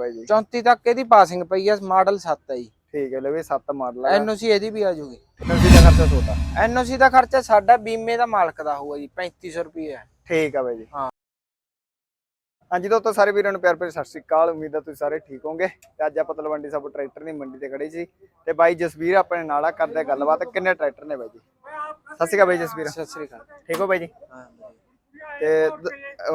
ਬਾਈ ਜੀ। 34 ਤੱਕ ਇਹਦੀ ਪਾਸਿੰਗ ਪਈ ਆ ਮਾਡਲ 7 ਹੈ ਜੀ। ਠੀਕ ਹੈ ਲੈ ਵੀ 7 ਮਾਡਲ ਹੈ ਐਨਓਸੀ ਇਹਦੀ ਵੀ ਆ ਜੂਗੀ। ਐਨਓਸੀ ਦਾ ਖਰਚਾ ਛੋਟਾ। ਐਨਓਸੀ ਦਾ ਖਰਚਾ ਸਾਡਾ ਬੀਮੇ ਦਾ ਮਾਲਕ ਦਾ ਹੋਊਗਾ ਜੀ 3500 ਰੁਪਏ ਹੈ ਠੀਕ ਆ ਬਾਈ ਜੀ। ਹਾਂ। ਹਾਂਜੀ ਦੋਸਤੋ ਸਾਰੇ ਵੀਰਾਂ ਨੂੰ ਪਿਆਰ ਭਰੀ ਸਤਿ ਸ਼੍ਰੀ ਅਕਾਲ। ਉਮੀਦ ਹੈ ਤੁਸੀਂ ਸਾਰੇ ਠੀਕ ਹੋਵੋਗੇ। ਤੇ ਅੱਜ ਆਪਾਂ ਤਲਵੰਡੀ ਸਾਬੋ ਟਰੈਕਟਰ ਦੀ ਮੰਡੀ ਤੇ ਖੜੇ ਸੀ। ਤੇ ਬਾਈ ਜਸਵੀਰ ਆਪਣੇ ਨਾਲ ਆ ਕਰਦੇ ਆ ਗੱਲਬਾਤ। ਕਿੰਨੇ ਟਰੈਕਟਰ ਨੇ ਬਾਈ ਜੀ? ਸਤਿ ਸ਼੍ਰੀ ਅਕਾਲ ਬਾਈ ਜਸਵੀਰ। ਸਤਿ ਸ੍ਰੀ ਅਕਾਲ। ਠੀਕ ਹੋ ਬਾਈ ਜੀ? ਹਾਂ ਤੇ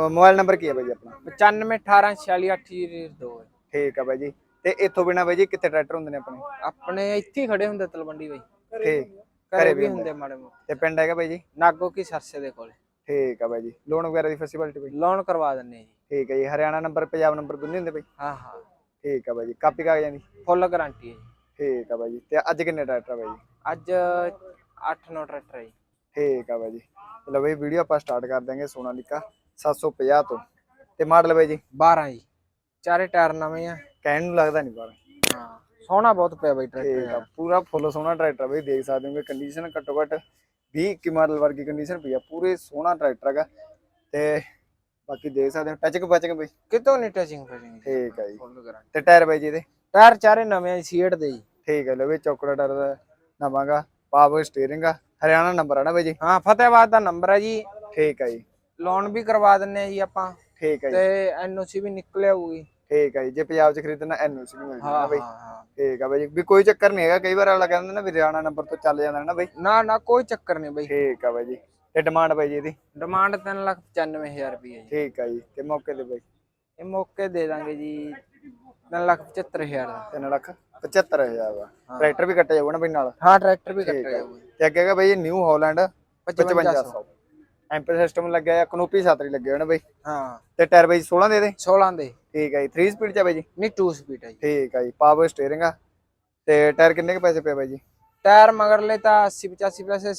ਮੋਬਾਈਲ ਨੰਬਰ ਕੀ ਹੈ ਬਾਈ ਜੀ ਆਪਣਾ? 95184682 ਠੀਕ ਆ ਬਾਈ ਜੀ। ਤੇ ਇੱਥੋਂ ਬਿਨਾ ਬਾਈ ਜੀ ਕਿੱਥੇ ਟਰੈਕਟਰ ਹੁੰਦੇ ਨੇ ਆਪਣੇ? ਆਪਣੇ ਇੱਥੇ ਹੀ ਖੜੇ ਹੁੰਦੇ ਤਲਵੰਡੀ ਬਾਈ। ਠੀਕ। ਘਰੇ ਵੀ ਹੁੰਦੇ। ਮਾੜੇ ਮੋਟੇ। ਤੇ ਪਿੰਡ ਹੈਗਾ ਬਾਈ ਜੀ? ਨਾਗੋ ਕੀ ਸਰਸੇ ਦੇ ਕੋਲੇ। ਠੀਕ ਆ ਬਾਈ ਜੀ। ਲੋਨ ਵਗੈਰਾ ਦੀ ਫੈਸਿਲਿਟੀ ਬਾਈ ਲੋਨ ਕਰਵਾ ਦਿੰਨੇ ਜੀ। ਠੀਕ ਹੈ ਜੀ। ਹਰਿਆਣਾ ਨੰਬਰ ਪੰਜਾਬ ਨੰਬਰ ਦੋਨੇ ਹੁੰਦੇ ਬਾਈ? ਹਾਂ ਹਾਂ। ਠੀਕ ਆ ਬਾਈ ਜੀ। ਕਾਪੀ ਕਾਗਜ਼ਾਂ ਦੀ? ਫੁੱਲ ਗਾਰੰਟੀ ਹੈ ਜੀ। ਠੀਕ ਆ ਬਾਈ ਜੀ। ਤੇ ਅੱਜ ਕਿੰਨੇ ਟਰੈਕਟਰ ਆ ਬਾਈ ਜੀ? ਅੱਜ 8-9 ਟਰੈਕਟਰ ਹੈ ਜੀ। ਠੀਕ ਆ ਬਾਈ ਜੀ। ਚਲੋ ਬਾਈ ਵੀਡੀਓ ਆਪਾਂ ਸਟਾਰਟ ਕਰ ਦਾਂਗੇ ਸੋਨਾਲੀਕਾ 750 ਤੋਂ। ਤੇ ਮਾਡਲ ਬਾਈ ਜੀ? 12 ਜੀ। ਚਾਰੇ ਟਾਇਰ ਨਵੇਂ ਆ। ਕਹਿਣ ਨੂੰ ਲੱਗਦਾ ਨਹੀਂ ਹਾਂ ਸੋਹਣਾ ਬਹੁਤ ਪਿਆ ਬਾਈ ਟਰੈਕਟਰ ਆ। ਪੂਰਾ ਫੁੱਲ ਸੋਹਣਾ ਟਰੈਕਟਰ ਬਾਈ ਦੇਖ ਸਕਦੇ ਹੋਗੇ ਕੰਡੀਸ਼ਨ ਘੱਟੋ ਘੱਟ 20 ਕੀ ਮਾਡਲ ਵਰਗੀ ਕੰਡੀਸ਼ਨ ਪਈ ਆ। ਪੂਰੇ ਸੋਹਣਾ ਟਰੈਕਟਰ ਹੈਗਾ। ਤੇ ਬਾਕੀ ਦੇਖ ਸਕਦੇ ਹੋ ਟੱਚ ਬਚਕ ਬਾਈ। ਕਿਤੋਂ ਨਹੀਂ ਟਚਿੰਗ ਫਟਿੰਗ ਠੀਕ ਆ ਜੀ। ਫੁੱਲ ਗਾਰੰਟੀ ਤੇ ਟਾਇਰ ਬਾਈ ਜੀ ਇਹਦੇ। ਟਾਇਰ ਚਾਰੇ ਨਵੇਂ ਆ ਸੀਟ ਦੇ ਜੀ। ਠੀਕ ਹੈ ਲੋ ਵੀ ਚੌਕੜਾ ਟਾਇਰ ਦਾ ਨਵਾਂਗਾ। ਪਾਵਰ ਸਟੀਅਰਿੰਗ ਆ। ਹਰਿਆਣਾ ਨੰਬਰ ਆ ਨਾ ਬਾਈ ਜੀ? ਹਾਂ ਫਤਿਹਬਾਦ ਦਾ ਨੰਬਰ ਹੈ ਜੀ। ਠੀਕ ਆ ਜੀ। ਲੋਨ ਵੀ ਕਰਵਾ ਦਿੰਨੇ ਆ ਜੀ ਆਪਾਂ। ਠੀਕ ਆ ਜੀ। ਤੇ ਐਨਓਸੀ ਵੀ ਨਿਕਲ ਆਊਗੀ। ਠੀਕ ਆ ਜੀ ਜੇ ਪੰਜਾਬ 'ਚ ਖਰੀਦਣਾ ਐਨਓਸੀ ਵੀ ਮਿਲ ਹਾਂ ਬਾਈ। ਹਾਂ ਹਾਂ। ਠੀਕ ਆ ਬਾਈ ਵੀ ਕੋਈ ਚੱਕਰ ਨਹੀਂ ਹੈਗਾ ਕਈ ਵਾਰ ਅਗਲਾ ਕਹਿੰਦਾ ਨਾ ਵੀ ਹਰਿਆਣਾ ਨੰਬਰ ਤੋਂ ਚੱਲ ਜਾਂਦਾ ਨਾ ਬਾਈ। ਨਾ ਨਾ ਕੋਈ ਚੱਕਰ ਨਹੀਂ ਬਾਈ। ਠੀਕ ਆ ਬਾਈ ਜੀ ਤੇ ਡਿਮਾਂਡ ਬਾਈ ਜੀ ਇਹਦੀ? ਡਿਮਾਂਡ 395000 ਰੁਪਏ ਜੀ। ਠੀਕ ਆ ਜੀ ਤੇ ਮੌਕੇ ਤੇ ਬਾਈ? ਇਹ ਮੌਕੇ ਦੇ ਦਾਂਗੇ ਜੀ 375000 ਦਾ। 3 ਲੱਖ 75000 ਦਾ। ਟਰੈਕਟਰ ਵੀ ਕੱਟਿਆ ਜਾਊਗਾ ਨਾ ਬਾਈ ਨਾਲ? ਹਾਂ ਟਰੈਕਟਰ ਵੀ ਕੱਟਿਆ ਜਾਊਗਾ ਤੇ ਅੱਗੇ ਹੈਗਾ ਬਾਈ ਇਹ ਨਿਊ ਹਾਲੈਂਡ 5500 5500 ਐਂਪਰ ਸਿਸਟਮ ਲੱਗਿਆ ਆ ਕਨੋਪੀ ਸਾਤਰੀ ਲੱਗੇ ਹੋਏ ਨੇ ਬਾਈ। ਹਾਂ। ਤੇ ਟਾਇਰ ਬਾਈ 16 ਦੇ ਦੇ 16 ਦੇ। ਠੀਕ ਆ ਜੀ 3 ਸਪੀਡ ਚ ਆ ਬਾਈ ਜੀ? ਨਹੀਂ 2 ਸਪੀਡ ਹੈ ਜੀ। ਠੀਕ ਆ ਜੀ ਪਾਵਰ ਸਟੀਅਰਿੰਗ ਆ। ਤੇ ਟਾਇਰ ਕਿੰਨੇ ਕੁ ਪੈਸੇ ਪਏ ਬਾਈ ਜੀ? ਟਾਇਰ ਮਗਰਲੇ ਤਾਂ 80 85 ਪੈਸੇ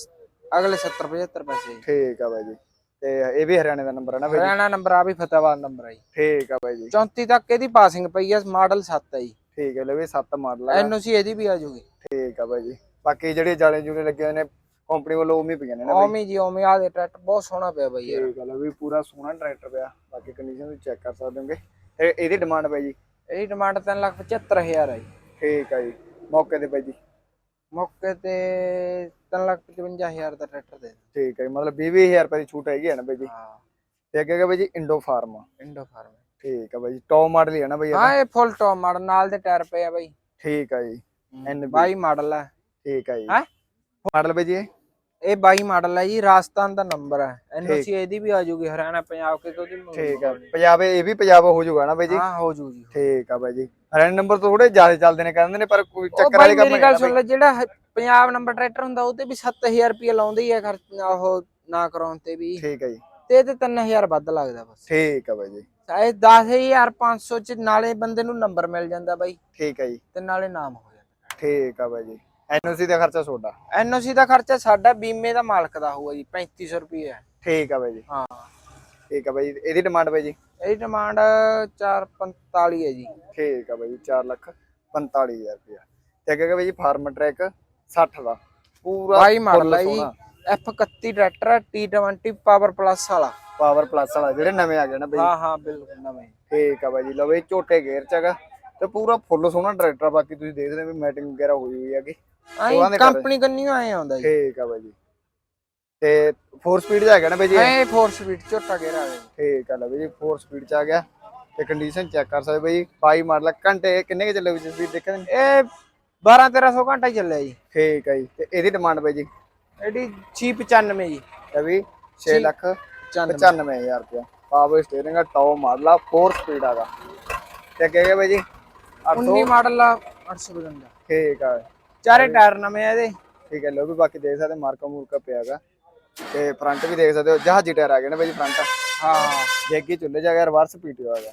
ਅਗਲੇ 70 75 ਪੈਸੇ। ਠੀਕ ਆ ਬਾਈ ਜੀ। ਤੇ ਇਹ ਵੀ ਹਰਿਆਣੇ ਦਾ ਨੰਬਰ ਹੈ ਨਾ ਬਾਈ ਹਰਿਆਣਾ ਨੰਬਰ ਆ ਵੀ ਫਤਿਹਬਾਦ ਨੰਬਰ ਹੈ ਜੀ। ਠੀਕ ਆ ਬਾਈ ਜੀ। 34 ਤੱਕ ਇਹਦੀ ਪਾਸਿੰਗ ਪਈ ਆ ਮਾਡਲ 7 ਹੈ ਜੀ। ਠੀਕ ਹੈ ਲੈ ਵੀ 7 ਮਾਡਲ ਆ। ਐਨਓਸੀ ਇਹਦੀ ਵੀ ਆ ਜੂਗੀ। ਠੀਕ ਆ ਬਾਈ ਜੀ। ਬਾਕੀ ਜਿਹੜੇ ਜਾਲੇ ਜੂਲੇ ਲੱਗੇ ਹੋਏ ਨੇ ਕੰਪਨੀ ਵੱਲੋਂ ਹੀ ਪਈਆਂ ਨੇ ਨਾ ਬਾਈ? ਓਮੀ ਜੀ ਓਮੀ ਆ ਦੇ ਟਰੈਕਟਰ ਬਹੁਤ ਸੋਹਣਾ ਪਿਆ ਬਾਈ ਯਾਰ। ਠੀਕ ਆ ਲੈ ਵੀ ਪੂਰਾ ਸੋਹਣਾ ਟਰੈਕਟਰ ਪਿਆ। ਬਾਕੀ ਕੰਡੀਸ਼ਨ ਵੀ ਚੈੱਕ ਕਰ ਸਕਦੇ ਹੋਗੇ। ਤੇ ਇਹਦੀ ਡਿਮਾਂਡ ਬਾਈ ਜੀ? ਇਹਦੀ ਡਿਮਾਂਡ 375000 ਹੈ ਜੀ। ਠੀਕ ਆ ਜੀ। ਮੌਕੇ ਤੇ ਬਾਈ ਜੀ? ਮੌਕੇ ਤੇ 355000 ਦਾ ਟਰੈਕਟਰ ਦੇ। ਠੀਕ ਹੈ ਜੀ, ਮਤਲਬ 20000 ਰੁਪਏ ਦੀ ਛੂਟ ਹੈਗੀ ਹੈ ਨਾ ਬਾਈ ਜੀ? ਹਾਂ। ਤੇ ਅੱਗੇ ਹੈਗਾ ਬਾਈ ਜੀ ਇੰਡੋ ਫਾਰਮ ਇੰਡੋ ਫਾਰਮ ਠੀਕ ਆ ਬਾਈ ਜੀ ਟੌਪ ਮਾਡਲ ਹੀ ਹੈ ਨਾ ਬਾਈ ਇਹਦਾ? ਹਾਂ ਇਹ ਫੁੱਲ ਟੌਪ ਮਾਡਲ ਨਾਲ ਦੇ ਟਾਇਰ ਪਏ ਆ ਬਾਈ। ਠੀਕ ਆ ਜੀ। NB 22 ਮਾਡਲ ਹੈ ਠੀਕ ਆ ਜੀ। ਹੈਂ? ਮਾਡਲ ਬਾਈ ਜੀ ਇਹ? ਇਹ 22 ਮਾਡਲ ਹੈ ਜੀ ਰਾਜਸਥਾਨ ਦਾ ਨੰਬਰ ਹੈ ਐਨਓਸੀ ਇਹਦੀ ਵੀ ਆ ਜੂਗੀ ਹਰਿਆਣਾ ਪੰਜਾਬ ਕੇ ਤੋਂ ਦੀ ਠੀਕ ਆ। ਪੰਜਾਬ ਇਹ ਵੀ ਪੰਜਾਬ ਹੋ ਜਾਊਗਾ ਨਾ ਬਾਈ ਜੀ? ਹਾਂ ਹੋ ਜੂ ਜੀ ਠੀਕ ਆ ਬਾਈ ਜੀ। ਹਰਿਆਣਾ ਨੰਬਰ ਤੋਂ ਥੋੜੇ ਜ਼ਿਆਦਾ ਚੱਲਦੇ ਨੇ ਕਹਿੰਦੇ ਨੇ ਪਰ ਕੋਈ ਚੱਕਰ ਵਾਲੀ ਕੰਮ ਮੇਰੀ ਨਹੀਂ ਗੱਲ ਸੁਣ ਲੈ ਜਿਹੜਾ ਹ- ਪੰਜਾਬ ਨੰਬਰ ਟਰੈਕਟਰ ਹੁੰਦਾ ਉਹ ਤੇ ਵੀ 7000 ਰੁਪਏ ਲਾਉਂਦੇ ਹੀ ਆ ਖਰਚ ਉਹ ਨਾ ਕਰਾਉਣ ਤੇ ਵੀ। ਠੀਕ ਆ ਜੀ। ਤੇ ਤੇ 3000 ਵੱਧ ਲੱਗਦਾ ਬਸ। ਠੀਕ ਆ ਬਾਈ ਜੀ। ਇਹ 10500 ਚ ਨਾਲੇ ਬੰਦੇ ਨੂੰ ਨੰਬਰ ਮਿਲ ਜਾਂਦਾ ਬਾਈ। ਠੀਕ ਆ ਜੀ। ਤੇ ਨਾਲੇ ਨਾਮ ਹੋ ਜਾਂਦਾ। ਠੀਕ ਆ ਬਾਈ ਜੀ। ਐਨਓਸੀ ਦਾ ਖਰਚਾ ਤੁਹਾਡਾ ਐਨਓਸੀ ਦਾ ਖਰਚਾ ਸਾਡਾ ਬੀਮੇ ਦਾ ਮਾਲਕ ਦਾ ਹੋਊਗਾ ਜੀ 3500 ਰੁਪਏ ਠੀਕ ਆ ਬਾਈ ਜੀ। ਹਾਂ। ਠੀਕ ਆ ਬਾਈ ਜੀ ਇਹਦੀ ਡਿਮਾਂਡ ਬਾਈ ਜੀ? ਇਹਦੀ ਡਿਮਾਂਡ 445 ਹੈ ਜੀ। ਠੀਕ ਆ ਬਾਈ ਜੀ 4 ਲੱਖ 45000 ਰੁਪਇਆ ਤੇ ਅੱਗੇ ਬਾਈ ਜੀ ਫਾਰਮ ਟਰੈਕ 60 ਦਾ। ਪੂਰਾ ਬਾਈ ਮਾਡਲ ਹੈ ਜੀ F31 tractor T20 power plus ਵਾਲਾ। ਪਾਵਰ ਪਲੱਸ ਵਾਲਾ ਜਿਹੜੇ ਨਵੇਂ ਆ ਗਏ ਨਾ ਬਾਈ। ਹਾਂ ਹਾਂ ਬਿਲਕੁਲ ਨਵੇਂ। ਠੀਕ ਆ ਬਾਈ ਜੀ ਲਓ ਬਈ ਝੋਟੇ ਗੇਅਰ ਚ ਹੈਗਾ। ਤੇ ਪੂਰਾ ਫੁੱਲ ਸੋਹਣਾ ਟਰੈਕਟਰ ਬਾਕੀ ਤੁਸੀਂ ਦੇਖਦੇ ਹੋ ਵੀ ਮੈਟਿੰਗ ਵਗੈਰਾ ਹੋਈ ਹੋਈ ਹੈਗੀ। ਉਹਨਾਂ ਦੇ ਆਈ ਘਰ- ਕੰਪਨੀ ਕੰਨੀ ਆਏ ਆਉਂਦਾ ਜੀ। ਠੀਕ ਆ ਬਾਈ ਜੀ। ਤੇ 4 ਸਪੀਡ ਚ ਹੈਗਾ ਨਾ ਬਾਈ ਜੀ ਇਹ? ਐ 4 ਸਪੀਡ ਝੋਟਾ ਗੇਰਾ ਆ ਠੀਕ ਆ ਲਓ ਬਈ ਜੀ 4 ਸਪੀਡ ਚ ਆ ਗਿਆ। ਤੇ ਕੰਡੀਸ਼ਨ ਚੈੱਕ ਕਰ ਸਕਦੇ ਬਈ 22 ਮਾਡਲ ਘੰਟੇ ਕਿੰਨੇ ਕੇ ਚੱਲੇ ਵਿੱਚ ਸਪੀਡ ਦੇਖਿਆ ਤੁਸੀਂ? ਇਹ 12 1300 ਘੰਟਾ ਹੀ ਚੱਲਿਆ ਜੀ। ਠੀਕ ਆ ਜੀ। ਤੇ ਇਹਦੀ ਡਿਮਾਂਡ ਬਾਈ ਜੀ? ਇਹਦੀ 695 ਜੀ। ਇਹ ਵੀ 6 ਲੱਖ 95000 ਰੁਪਇਆ। ਪਾਵਰ ਸਟੀਅਰਿੰਗ ਆ ਟੌਪ ਮਾਡਲ ਆ 4 ਸਪੀਡ ਆਗਾ ਤੇ ਅੱਗੇ ਹੈਗਾ ਬਾਈ ਜੀ 800 19 ਮਾਡਲ ਆ 855 ਠੀਕ ਆ। ਚਾਰੇ ਟਾਇਰ ਨਵੇਂ ਆ ਇਹਦੇ। ਠੀਕ ਹੈ ਲੋ ਵੀ ਬਾਕੀ ਦੇਖ ਸਕਦੇ ਮਾਰਕਾ ਮੂਰਕਾ ਪਿਆਗਾ ਤੇ ਫਰੰਟ ਵੀ ਦੇਖ ਸਕਦੇ ਹੋ ਜਹਾਜ਼ੀ ਟਾਇਰ ਆ ਗਏ ਨੇ ਬਾਈ ਫਰੰਟ ਹਾਂ। ਜੈਗੀ ਚੁੱਲੇ ਜਾ ਗਿਆ ਰਿਵਰਸ ਪੀਟੀਓ ਆ ਗਿਆ।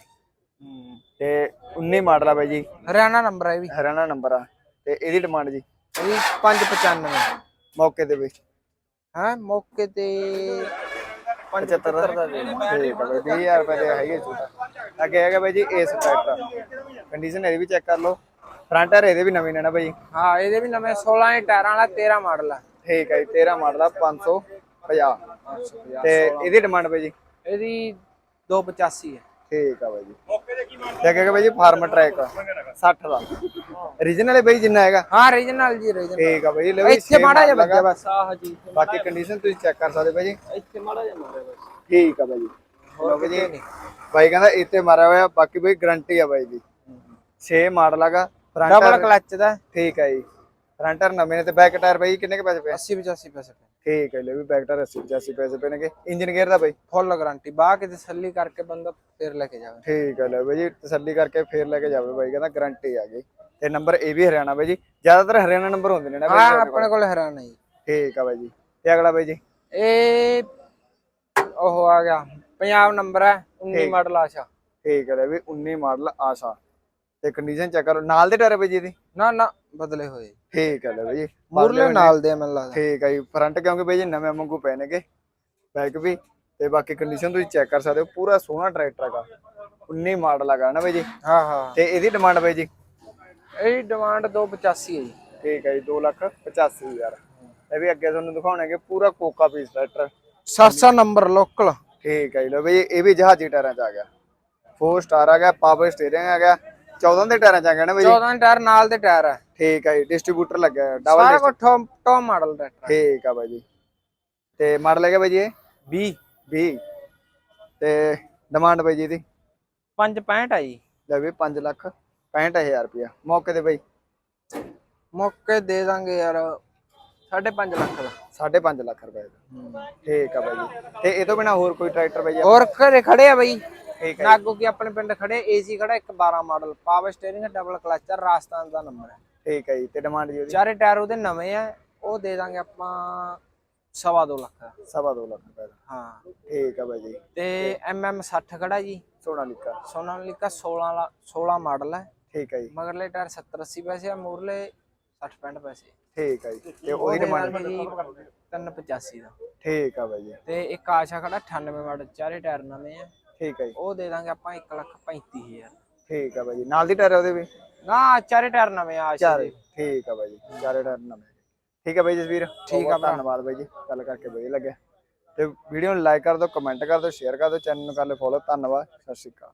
ਤੇ 19 ਮਾਡਲ ਆ ਬਾਈ ਜੀ। ਹਰਿਆਣਾ ਨੰਬਰ ਹੈ ਇਹ ਵੀ। ਹਰਿਆਣਾ ਨੰਬਰ ਆ। ਤੇ ਇਹਦੀ ਡਿਮਾਂਡ ਜੀ? ਇਹਦੀ 595 ਮੌਕੇ ਤੇ ਵੀ। ਹਾਂ ਮੌਕੇ ਤੇ 75 ਦਾ ਠੀਕ ਹੈ ਬਾਈ 20000 ਰੁਪਏ ਦੇ ਹੈਗੇ ਛੋਟਾ ਅੱਗੇ ਹੈਗਾ ਬਾਈ ਜੀ ਏਸ ਟਰੈਕਟਰ ਕੰਡੀਸ਼ਨ ਇਹਦੀ ਵੀ ਚੈੱਕ ਕਰ ਲਓ। ਫਰੰਟ ਟਾਇਰ ਇਹਦੇ ਵੀ ਨਵੇਂ ਨੇ ਨਾ ਬਾਈ? ਹਾਂ ਇਹਦੇ ਵੀ ਨਵੇਂ 16 ਇੰਚ ਟਾਇਰਾਂ ਵਾਲਾ 13 ਮਾਡਲ ਆ। ਠੀਕ ਹੈ ਜੀ 13 ਮਾਡਲ ਆ 550 ਤੇ ਇਹਦੀ ਡਿਮਾਂਡ ਬਾਈ ਜੀ? ਇਹਦੀ 285 ਹੈ ਠੀਕ ਆ ਬਾਈ ਜੀ। ਤੇ ਅੱਗੇ ਬਾਈ ਜੀ ਫਾਰਮ ਟਰੈਕ 60 ਦਾ। Origignal ਹੈ ਬਾਈ ਜਿੰਨਾ ਹੈਗਾ? ਹਾਂ ਰੀਜਨਲ ਜੀ ਰੀਜਨਲ ਠੀਕ ਆ ਬਾਈ ਲਓ ਜੀ ਇੱਥੇ ਮਾੜਾ ਜਿਹਾ ਹੈਗਾ। ਬਸ। ਆਹ ਜੀ ਬਾਕੀ ਕੰਡੀਸ਼ਨ ਤੁਸੀਂ ਚੈੱਕ ਕਰ ਸਕਦੇ ਬਾਈ ਜੀ। ਇੱਥੇ ਮਾੜਾ ਜਿਹਾ ਮਾਰਿਆ ਬਸ। ਠੀਕ ਆ ਬਾਈ ਜੀ। ਹੋਰ ਜੀ ਬਾਈ ਕਹਿੰਦਾ ਇੱਥੇ ਮਾਰਿਆ ਹੋਇਆ ਬਾਕੀ ਬਾਈ ਗਾਰੰਟੀ ਆ ਬਾਈ ਦੀ। 6 ਮਾਡਲ ਹੈਗਾ ਡਬਲ ਕਲਚ ਦਾ? ਠੀਕ ਆ ਜੀ। ਫਰੰਟਰ ਨਵੇਂ ਨੇ ਤੇ ਬੈਕ ਟਾਇਰ ਬਾਈ ਕਿੰਨੇ ਕੇ ਪੈਸੇ ਪਏ? 80 85 ਪੈਸੇ ਠੀਕ ਹੈ ਲੈ ਵੀ ਬੈਕ ਟਾਇਰ 80 85 ਪੈਸੇ ਪਏ ਨੇਗੇ। ਇੰਜਨ ਗੇਅਰ ਦਾ ਬਾਈ? ਫੁੱਲ ਗਾਰੰਟੀ ਬਾਹ ਕੇ ਤਸੱਲੀ ਕਰਕੇ ਬੰਦਾ ਫੇਰ ਲੈ ਕੇ ਜਾਵੇ। ਠੀਕ ਹੈ ਲੈ ਬਾਈ ਜੀ ਤਸੱਲੀ ਕਰਕੇ ਫੇਰ ਲੈ ਕੇ ਜਾਵੇ ਬਾਈ ਕਹਿੰਦਾ ਗਾਰੰਟੀ ਆ ਗਈ। ਤੇ ਨੰਬਰ ਇਹ ਵੀ ਹਰਿਆਣਾ ਬਾਈ ਜੀ। ਜ਼ਿਆਦਾਤਰ ਹਰਿਆਣਾ ਨੰਬਰ ਹੁੰਦੇ ਨੇ ਨਾ ਬਾਈ ਹਾਂ। ਆਪਣੇ ਕੋਲ ਹੈਰਾਨ ਹੈ ਜੀ। ਠੀਕ ਆ ਬਾਈ ਜੀ। ਤੇ ਅਗਲਾ ਬਾਈ ਜੀ? ਇਹ ਉਹ ਆ ਗਿਆ ਪੰਜਾਬ ਨੰਬਰ ਹੈ 19 ਮਾਡਲ ਆਸ਼ਾ। ਠੀਕ ਹੈ ਲੈ ਵੀ 19 ਮਾਡਲ ਆਸ਼ਾ। ਤੇ ਕੰਡੀਸ਼ਨ ਚੈੱਕ ਕਰੋ। ਨਾਲ ਦੇ ਟਾਇਰ ਬਾਈ ਜੀ ਦੀ ਨਾ ਨਾ ਬਦਲੇ ਹੋਏ। ਠੀਕ ਹੈ ਲੈ ਬਾਈ ਜੀ। ਮੁਰਲੇ ਨਾਲ ਦੇ ਮੈਨੂੰ ਲੱਗਦਾ। ਠੀਕ ਹੈ ਜੀ। ਫਰੰਟ ਕਿਉਂਕਿ ਬਾਈ ਜੀ ਨਵੇਂ ਵਾਂਗੂ ਪਏ ਨੇਗੇ। ਬੈਕ ਵੀ। ਤੇ ਬਾਕੀ ਕੰਡੀਸ਼ਨ ਤੁਸੀਂ ਚੈੱਕ ਕਰ ਸਕਦੇ ਹੋ। ਪੂਰਾ ਸੋਹਣਾ ਟਰੈਕਟਰ ਹੈਗਾ। 19 ਮਾਡਲ ਹੈਗਾ ਨਾ ਬਾਈ ਜੀ। ਹਾਂ ਹਾਂ। ਤੇ ਇਹਦੀ ਡਿਮਾਂਡ ਬਾਈ ਜੀ? ਇਹਦੀ ਡਿਮਾਂਡ 285 ਹੈ ਜੀ। ਠੀਕ ਹੈ ਜੀ 2 ਲੱਖ 85 ਹਜ਼ਾਰ। ਇਹ ਵੀ ਅੱਗੇ ਤੁਹਾਨੂੰ ਦਿਖਾਉਣਗੇ ਪੂਰਾ ਕੋਕਾ ਪੀਸ ਟਰੈਕਟਰ 700 ਨੰਬਰ ਲੋਕਲ। ਠੀਕ ਹੈ ਜੀ। ਲੋ ਬਈ ਇਹ ਵੀ ਜਹਾਜ਼ੀ ਟਾਇਰਾਂ ਚ ਆ ਗਿਆ। 4 ਸਟਾਰ ਆ ਗਿਆ ਪਾਵਰ ਸਟੀਅਰਿੰਗ ਆ ਗਿਆ। 14 ਦੇ ਟਾਇਰਾਂ ਚ ਆ ਗਿਆ ਨਾ ਬਈ ਜੀ 14 ਟਾਇਰ ਨਾਲ ਦੇ ਟਾਇਰ ਹੈ ਠੀਕ ਹੈ ਜੀ ਡਿਸਟ੍ਰੀਬਿਊਟਰ ਲੱਗਿਆ ਹੋਇਆ ਡਬਲ ਸਾਰਾ ਕੁਝ ਟੌਪ ਮਾਡਲ ਟਰੈਕਟਰ ਠੀਕ ਆ ਬਾਈ ਜੀ। ਤੇ ਮਾਡਲ ਹੈਗਾ ਬਾਈ ਜੀ ਇਹ? 20 20 ਤੇ ਡਿਮਾਂਡ ਬਾਈ ਜੀ ਦੀ 565 ਆ ਜੀ। ਲੈ ਵੀ 5 ਲੱਖ 65000 ਰੁਪਇਆ। ਮੌਕੇ ਤੇ ਬਾਈ। ਮੌਕੇ ਦੇ ਦਾਂਗੇ ਯਾਰ। 5.5 ਲੱਖ ਦਾ। 5.5 ਲੱਖ ਰੁਪਏ ਦਾ। ਠੀਕ ਆ ਬਾਈ ਜੀ। ਤੇ ਇਹ ਤੋਂ ਬਿਨਾ ਹੋਰ ਕੋਈ ਟਰੈਕਟਰ ਬਾਈ ਜੀ ਹੋਰ ਘਰੇ ਖੜੇ ਆ ਬਈ। ਠੀਕ ਹੈ ਨਾਗੋ ਕੀ ਆਪਣੇ ਪਿੰਡ ਖੜੇ ਏਸੀ ਖੜਾ ਇੱਕ 12 model. Power steering double clutch Rajasthan ਦਾ ਨੰਬਰ ਹੈ ਠੀਕ ਹੈ ਜੀ। ਤੇ ਡਿਮਾਂਡ ਜੀ ਉਹਦੀ? ਚਾਰੇ ਟਾਇਰ ਉਹਦੇ ਨਵੇਂ ਆ ਉਹ ਦੇ ਦਾਂਗੇ ਆਪਾਂ ਸਵਾ ਲੱਖ ਦਾ। ਸਵਾ ਦੋ ਲੱਖ ਰੁਪਏ ਦਾ। ਹਾਂ। ਠੀਕ ਆ ਬਾਈ ਜੀ। ਤੇ MM 60 ਖੜਾ ਜੀ। ਸੋਨਾਲੀਕਾ। ਸੋਨਾਲੀਕਾ 16 ਲਾ 16 ਮਾਡਲ ਹੈ ਠੀਕ ਹੈ ਜੀ। ਮਗਰਲੇ ਟਾਇਰ 70 80 ਪੈਸੇ ਆ ਮੂਰਲੇ 60 65 ਪੈਸੇ। ਠੀਕ ਹੈ ਜੀ ਤੇ ਉਹ ਉਹਦੀ ਡਿਮਾਂਡ ਜੀ 385 ਦਾ। ਠੀਕ ਆ ਬਾਈ ਜੀ। ਤੇ ਇੱਕ ਆਸ਼ਾ ਖੜਾ 98 ਮਾਡਲ ਚਾਰੇ ਟਾਇਰ ਨਵੇਂ ਆ। ਠੀਕ ਹੈ ਜੀ। ਉਹ ਦੇ ਦਾਂਗੇ ਆਪਾਂ 1 ਲੱਖ 35000 ਠੀਕ ਆ ਬਾਈ ਜੀ। ਨਾਲ ਦੀ ਟਾਇਰ ਉਹਦੇ ਵੀ? ਨਾ ਚਾਰੇ ਟਾਇਰ ਨਵੇਂ ਆ ਆਸ਼ਾ ਦੇ। ਠੀਕ ਆ ਬਾਈ ਜੀ। ਚਾਰੇ ਟਾਇਰ ਨਵੇਂ ਠੀਕ ਆ ਬਾਈ ਜਸਵੀਰ? ਠੀਕ ਆ। ਧੰਨਵਾਦ ਬਾਈ ਜੀ। ਗੱਲ ਕਰਕੇ ਵਧੀਆ ਲੱਗਿਆ। ਤੇ ਵੀਡੀਓ ਨੂੰ ਲਾਈਕ ਕਰ ਦਿਓ ਕਮੈਂਟ ਕਰ ਦਿਓ ਸ਼ੇਅਰ ਕਰ ਦਿਓ ਚੈਨਲ ਨੂੰ ਕਰ ਲਿਓ ਫੋਲੋ ਧੰਨਵਾਦ। ਸਤਿ ਸ਼੍ਰੀ ਅਕਾਲ।